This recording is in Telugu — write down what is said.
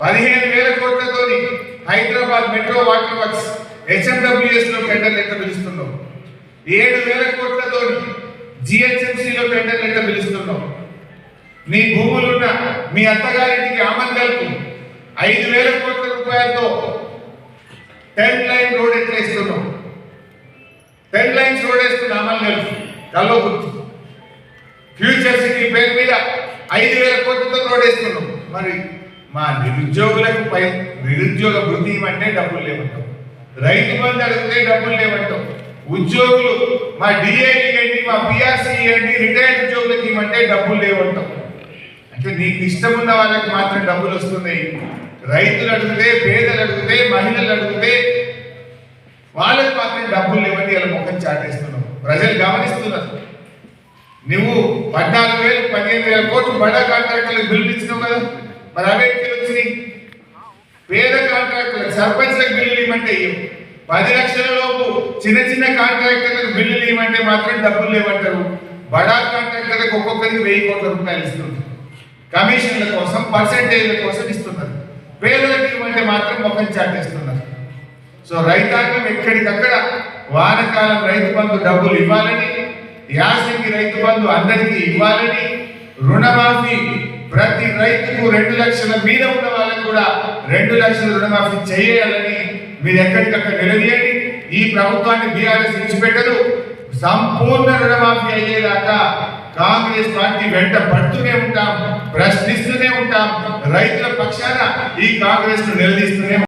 పదిహేను వేల కోట్లతోని హైదరాబాద్ మెట్రో వాటర్ వర్క్స్ హెచ్ఎండబ్ల్యూఎస్లో టెండర్లు ఎట్లా పిలుస్తున్నాం. ఏడు వేల కోట్లతోని జిహెచ్ఎంసీ లో టెండర్లు ఎట్లా పిలుస్తున్నాం. నీ భూములున్న మీ అత్తగారింటికి ఆమందలకు ఐదు వేల కోట్ల రూపాయలతో టెన్ లైన్ రోడ్ ఎట్లా ఇస్తున్నాం టెన్ లైన్స్ రోడ్ వేస్తున్న ఆమందల్కు కల్వకుర్తి ఫ్యూచర్ సిటీ పేరు మీద ఐదు వేల కోట్లతో రోడ్ వేస్తున్నాం. మరి మా నిరుద్యోగులకు పై నిరుద్యోగ వృత్తి ఇవ్వంటే డబ్బులు లేవంటాం. రైతు బంధు అడిగితే డబ్బులు లేవంటాం. ఉద్యోగులు మా డిఏ ఇవ్వండి మా పిఆర్సీ ఇవ్వండి రిటైర్డ్ ఉద్యోగులకు ఇవ్వంటే డబ్బులు లేవంటాం. అంటే నీకు ఇష్టం ఉన్న వాళ్ళకి మాత్రం డబ్బులు వస్తున్నాయి. రైతులు అడిగితే పేదలు అడిగితే మహిళలు అడిగితే వాళ్ళకి మాత్రం డబ్బులు లేవని ఇలా ముఖం చాటేస్తున్నావు ప్రజలు గమనిస్తున్నారు. నువ్వు పద్నాలుగు వేలు పదిహేను వేల కోట్లు బడా కాంట్రాక్టర్లకు పిలిపించినావు కదా. మరి అవే వచ్చినాయి పేద కాంట్రాక్టర్ సర్పంచ్లకు బిల్లులు ఇవ్వమంటే పది లక్షల లోపు చిన్న చిన్న కాంట్రాక్టర్లకు బిల్లులు ఇవ్వమంటే మాత్రం డబ్బులు లేవంటారు. బడా కాంట్రాక్టర్లకు ఒక్కొక్కరికి వెయ్యి కోట్ల రూపాయలు ఇస్తున్నారు. కమిషన్ల కోసం పర్సెంటేజ్ల కోసం ఇస్తున్నారు. పేదలకు ఇవ్వమంటే మాత్రం ముఖం చాటేస్తున్నారు. సో రైతాంగం ఎక్కడికక్కడ వానకాలం రైతు బంధు డబ్బులు ఇవ్వాలని యాసంగి రైతు బంధు అందరికీ ఇవ్వాలని రుణమాఫీ ప్రతి రైతుకు రెండు లక్షల మీద ఉన్న వాళ్ళకు కూడా రెండు లక్షల రుణమాఫీ చేయాలని మీరు ఎక్కడికక్కడ నిలదీయండి. ఈ ప్రభుత్వాన్ని బీఆర్ఎస్ విడిచిపెట్టదు. సంపూర్ణ రుణమాఫీ అయ్యేదాకా కాంగ్రెస్ పార్టీ వెంట పడుతూనే ఉంటాం ప్రశ్నిస్తూనే ఉంటాం. రైతుల పక్షాన ఈ కాంగ్రెస్ను నిలదీస్తూనే